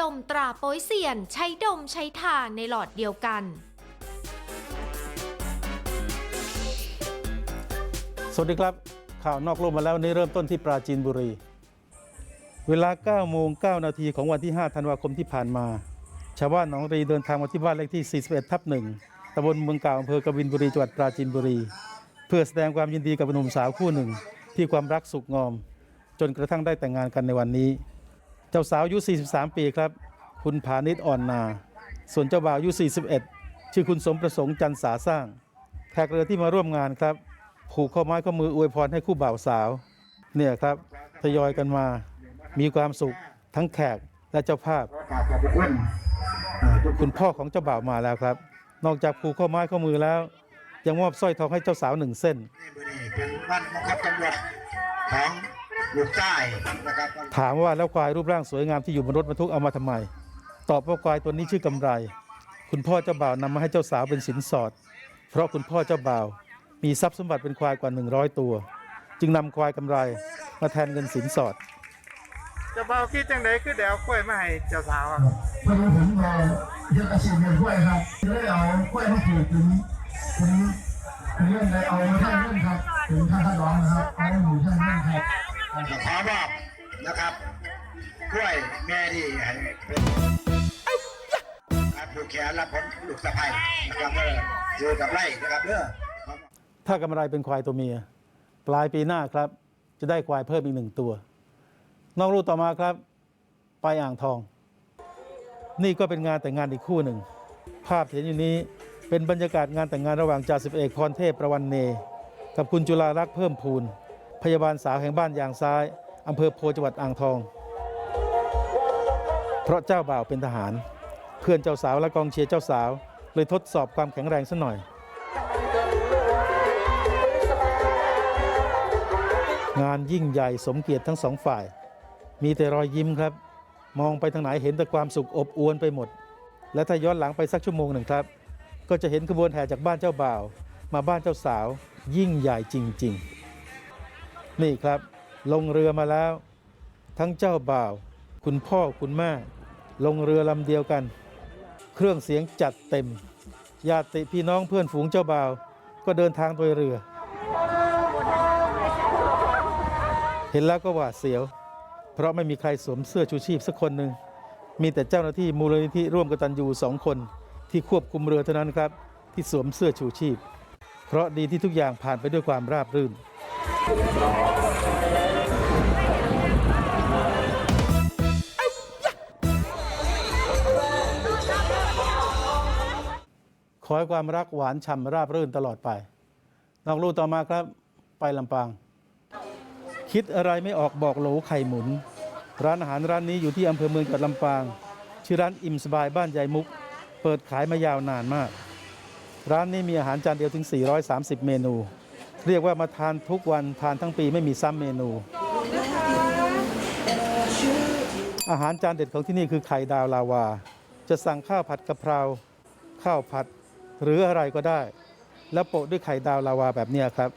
ดมตราโป้ยเซียน ใช้ดมใช้ทาในหลอดเดียวกัน สวัสดีครับ ข่าวนอกโลกมาแล้ววันนี้เริ่มต้นที่ปราจีนบุรี เวลา9โมง9นาทีของวันที่ 5 ธันวาคมที่ผ่านมา ชาวบ้านหนองรีเดินทางมาที่บ้านเลขที่ 41 ทับ1ตำบลเมืองเก่าอำเภอกบินบุรีจังหวัดปราจีนบุรี เพื่อแสดงความยินดีกับหนุ่มสาวคู่หนึ่ง ที่ความรักสุขงอม จนกระทั่งได้แต่งงานกันในวันนี้ เจ้าสาวอายุ 43 ปีครับ คุณผานิชย์อ่อนนา ส่วนเจ้าบ่าวอายุ 41 ชื่อคุณสมประสงค์จันสาสร้าง แขกเรือที่มาร่วมงานครับ ผูกข้อไม้ข้อมืออวยพรให้คู่บ่าวสาว เนี่ยครับทยอยกันมา มีความสุขทั้งแขกและเจ้าภาพ คุณพ่อของเจ้าบ่าวมาแล้วครับ นอกจากผูกข้อไม้ข้อมือแล้ว ยังมอบสร้อยทองให้เจ้าสาวหนึ่งเส้นที่มือนี้เป็นวันบังคับตำรวจของ ลูกใต้นะครับถามว่าแล้วควายรูปร่างสวยงามที่อยู่บนรถบรรทุกเอามาทำไม ตอบว่าควายตัวนี้ชื่อกำไร คุณพ่อเจ้าบ่าวนำมาให้เจ้าสาวเป็นสินสอด เพราะคุณพ่อเจ้าบ่าว มีทรัพย์สมบัติเป็นควายกว่า 100 ตัว จึงนำควายกำไรมาแทนเงินสินสอดเจะเบาคิดจังไดคือเดี๋ยวกล้วยมาให้เจ้าสาวอะพอดีผมก็เฮ็ดอาชีพเลี้ยงกล้วยครับเลยเอากล้วยมาปลูกถึงถึงถึงเรื่องเลยเอาท่านเรื่องครับถึงท่านท่านร้องนะครับเอาหมูท่านเรื่องครับ ขอมอบนะครับกล้วยแม่นี่ให้เป็นการผูกแขนรับผลลูกสะใภ้นะครับเด้ออยู่กับไร่นะครับเด้อถ้ากำไรเป็นควายตัวเมีย ปลายปีหน้าครับ จะได้ควายเพิ่มอีกหนึ่งตัว น้อกรูต่อมาครับ ไปอ่างทอง นี่ก็เป็นงานแต่งงานอีกคู่หนึ่ง ภาพที่เห็นอยู่นี้เป็นบรรยากาศงานแต่งงานระหว่างจ่าสิบเอกพรเทพประวันเน กับคุณจุฬารักษ์เพิ่มพูน พยาบาลสาวแห่งบ้านยางซ้ายอำเภอโพจังหวัดอ่างทอง เพราะเจ้าบ่าวเป็นทหาร เพื่อนเจ้าสาวและกองเชียร์เจ้าสาว เลยทดสอบความแข็งแรงสัหน่อย งานยิ่งใหญ่สมเกียรติทั้งสองฝ่าย มีแต่รอยยิ้มครับ มองไปทางไหนเห็นแต่ความสุขอบอวลไปหมด และถ้าย้อนหลังไปสักชั่วโมงหนึ่งครับ ก็จะเห็นขบวนแห่จากบ้านเจ้าบ่าว มาบ้านเจ้าสาว ยิ่งใหญ่จริง ๆ นี่ครับ ลงเรือมาแล้ว ทั้งเจ้าบ่าว คุณพ่อคุณแม่ ลงเรือลำเดียวกัน เครื่องเสียงจัดเต็ม ญาติพี่น้องเพื่อนฝูงเจ้าบ่าว ก็เดินทางโดยเรือ เห็นแล้วก็หวาดเสียว เพราะไม่มีใครสวมเสื้อชูชีพสักคนหนึ่งมีแต่เจ้าหน้าที่มูลนิธิร่วมกตันยูสองคน ที่ควบคุมเรือเท่านั้นครับ ที่สวมเสื้อชูชีพ เพราะดีที่ทุกอย่างผ่านไปด้วยความราบรื่น ขอให้ความรักหวานฉ่ำราบรื่นตลอดไป นอกลู่ต่อมาครับ ไปลำปาง คิดอะไรไม่ออกบอกโหลไข่หมุน ร้านอาหารร้านนี้อยู่ที่อำเภอเมืองจังหวัดลำปาง ชื่อร้านอิ่มสบายบ้านยายมุก เปิดขายมายาวนานมาก ร้านนี้มีอาหารจานเดียวถึง 430 เมนู เรียกว่ามาทานทุกวันทานทั้งปีไม่มีซ้ำเมนู อาหารจานเด็ดของที่นี่คือไข่ดาวลาวา จะสั่งข้าวผัดกะเพราข้าวผัดหรืออะไรก็ได้ แล้วโปะด้วยไข่ดาวลาวาแบบนี้ครับ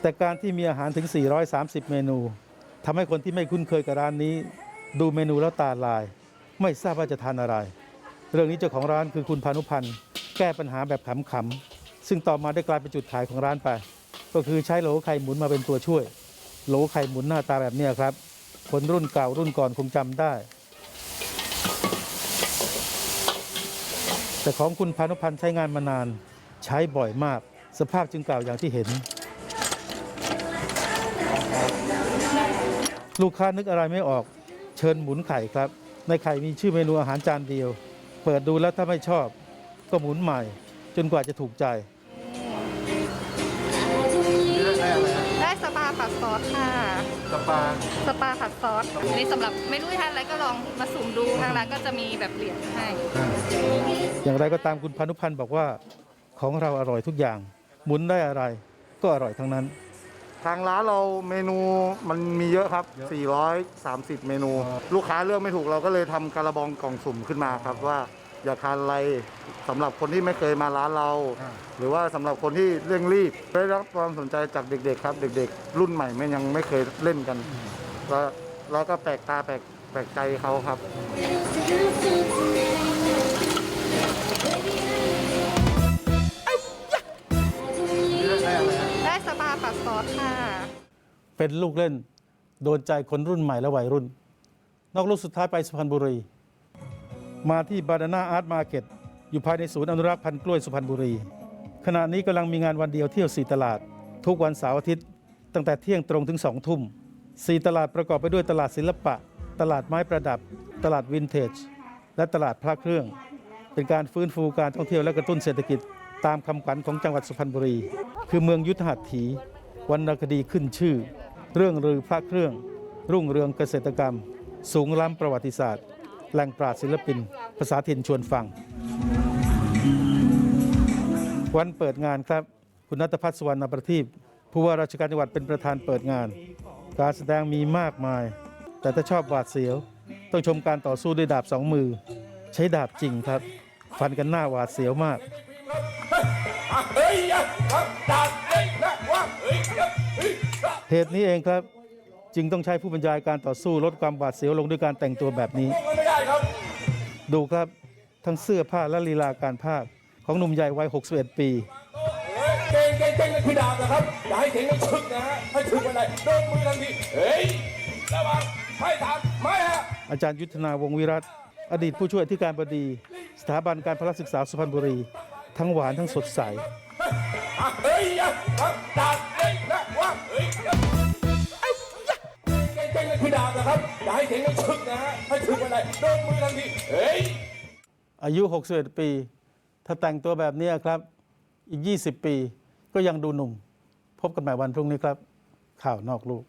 แต่การที่มีอาหารถึง 430 เมนูทำให้คนที่ไม่คุ้นเคยกับร้านนี้ ดูเมนูแล้วตาลาย ไม่ทราบว่าจะทานอะไร เรื่องนี้เจ้าของร้านคือคุณพานุพันธ์แก้ปัญหาแบบขำๆซึ่งต่อมาได้กลายเป็นจุดขายของร้านไป ก็คือใช้โหลไข่หมุนมาเป็นตัวช่วย โหลไข่หมุนหน้าตาแบบนี้ครับ คนรุ่นเก่ารุ่นก่อนคงจำได้ แต่ของคุณพานุพันธ์ใช้งานมานาน ใช้บ่อยมาก สภาพจึงเก่าอย่างที่เห็น ลูกค้านึกอะไรไม่ออก ชิญหมุนไข่ครับ ในไข่มีชื่อเมนูอาหารจานเดียว เปิดดูแล้วถ้าไม่ชอบ ก็หมุนใหม่ จนกว่าจะถูกใจ ได้สปาผัดซอสค่ะ สปาสปาผัดซอสอันนี้สำหรับไม่รู้ทานอะไรก็ลองมาสุ่มดูทางร้านก็จะมีแบบเหรียญให้ อย่างไรก็ตามคุณพานุพันธ์บอกว่า ของเราอร่อยทุกอย่าง หมุนได้อะไรก็อร่อยทั้งนั้น ทางร้านเราเมนูมันมีเยอะครับ 430 เมนู ลูกค้าเลือกไม่ถูกเราก็เลยทำการะบองกล่องสุ่มขึ้นมาครับว่าอยากทานอะไรสำหรับคนที่ไม่เคยมาร้านเราหรือว่าสำหรับคนที่เร่งรีบได้รับความสนใจจากเด็ก ๆ ครับ เด็ก ๆ รุ่นใหม่ไม่ยังไม่เคยเล่นกันแล้วแล้วก็แปลกตาแปลกแปลกใจเขาครับไปัดซอสค่ะ เป็นลูกเล่น โดนใจคนรุ่นใหม่และวัยรุ่น นอกลูกสุดท้ายไปสุพรรณบุรี มาที่บาดาน่าอาร์ตมาร์เก็ตอยู่ภายในศูนย์อนุรักษ์พันธุ์กล้วยสุพรรณบุรี ขณะนี้กำลังมีงานวันเดียวเที่ยวสี่ตลาด ทุกวันเสาร์อาทิตย์ ตั้งแต่เที่ยงตรงถึงสองทุ่มสี่ตลาดประกอบไปด้วยตลาดศิลปะ ตลาดไม้ประดับ ตลาดวินเทจ และตลาดพระเครื่อง เป็นการฟื้นฟูการท่องเที่ยวและกระตุ้นเศรษฐกิจ ตามคำขวัญของจังหวัดสุพรรณบุรี คือเมืองยุทธหัตถี วรรณคดีขึ้นชื่อ เรื่องรือพระเครื่อง รุ่งเรืองเกษตรกรรม สูงล้ำประวัติศาสตร์ แหล่งปราชญ์ศิลปิน ภาษาถิ่นชวนฟัง วันเปิดงานครับ คุณนัทพัฒน์สุวรรณประทีปผู้ว่าราชการจังหวัดเป็นประธานเปิดงาน การแสดงมีมากมาย แต่ถ้าชอบหวาดเสียว ต้องชมการต่อสู้ด้วยดาบสองมือ ใช้ดาบจริงครับ ฟันกันหน้าหวาดเสียวมาก เหตุนี้เองครับจึงต้องใช้ผู้บรรยายการต่อสู้ลดความหวาดเสียวลงด้วยการแต่งตัวแบบนี้ดูครับทั้งเสื้อผ้าและลีลาการภาคของหนุ่มใหญ่วัย 61 ปี เก่งเก่งเก่งคือดาบนะครับ อย่าให้เก่งต้ชึกนะฮะถ้ชึกไปไหนโดนมือทันที เฮ้ยระวังให้ทางไม่ฮะ อาจารย์ยุทธนาวงศ์วิรัตอดีตผู้ช่วยอธิการบดี สถาบันการพลศึกษาสุพรรณบุรี ทั้งหวานทั้งสดใสเฮ้ยอะครับดาบเฮ้ยนะว่ดาบนะครับอย่าให้เก่งต้องชึกนะฮะถ้าชึกไปไหนโดนมือทันทีเฮ้ย อายุ 61 ปี ถ้าแต่งตัวแบบนี้ครับ อีก 20 ปีก็ยังดูหนุ่ม พบกันใหม่วันพรุ่งนี้ครับ ข่าวนอกลูก